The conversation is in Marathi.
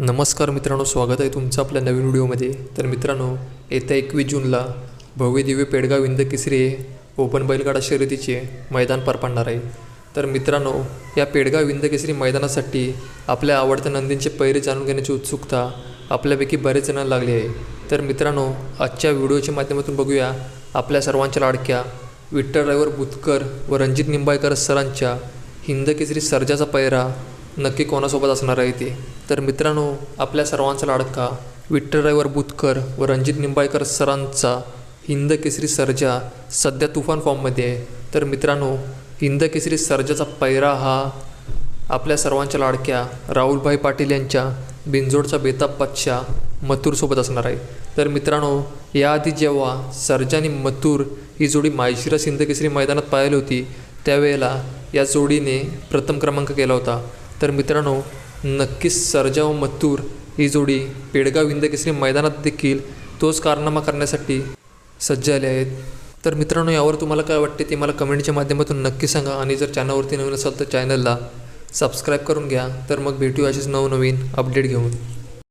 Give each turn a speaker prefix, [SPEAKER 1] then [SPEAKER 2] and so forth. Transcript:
[SPEAKER 1] नमस्कार मित्रांनो स्वागत आहे तुमचं आपल्या नवीन व्हिडिओमध्ये. तर मित्रांनो येत्या एकवीस जूनला भव्य दिव्य पेडगाव इंद केसरी ओपन बैलगाडा शर्यतीचे मैदान पार पाडणार आहे. तर मित्रांनो या पेडगाव विंद केसरी मैदानासाठी आपल्या आवडत्या नंदींचे पैरे जाणून घेण्याची उत्सुकता आपल्यापैकी बरेच जणांना लागली आहे. तर मित्रांनो आजच्या व्हिडिओच्या माध्यमातून बघूया आपल्या सर्वांच्या लाडक्या विठ्ठल ड्रायव्हर बुतकर व रणजित निंबाळकर सरांच्या हिंद केसरी सर्जाचा पैरा नक्की कोणासोबत असणार आहे ते? तर मित्रांनो आपल्या सर्वांचा लाडका विठ्ठल बुतकर व रणजित निंबाळकर सरांचा हिंद केसरी सर्जा सध्या तुफान फॉर्ममध्ये आहे. तर मित्रांनो हिंद केसरी सर्जाचा पैरा हा आपल्या सर्वांच्या लाडक्या राहुलभाई पाटील यांच्या बिंजोडचा बेताब पक्षा मथुरसोबत असणार आहे. तर मित्रांनो याआधी जेव्हा सर्जा आणि मथुर ही जोडी माळशिरस हिंद केसरी मैदानात पाहिली होती त्यावेळेला या जोडीने प्रथम क्रमांक केला होता. तर मित्रांनो नक्कीच सर्जा व ही जोडी पेडगाव हिंद केसरी मैदानात देखील तोच कारनामा करण्यासाठी सज्ज आले आहेत. तर मित्रांनो यावर तुम्हाला काय वाटते ते मला कमेंटच्या माध्यमातून नक्की सांगा आणि जर चॅनलवरती नवीन असाल तर चॅनलला सबस्क्राईब करून घ्या. तर मग भेटू अशीच नवनवीन अपडेट घेऊन.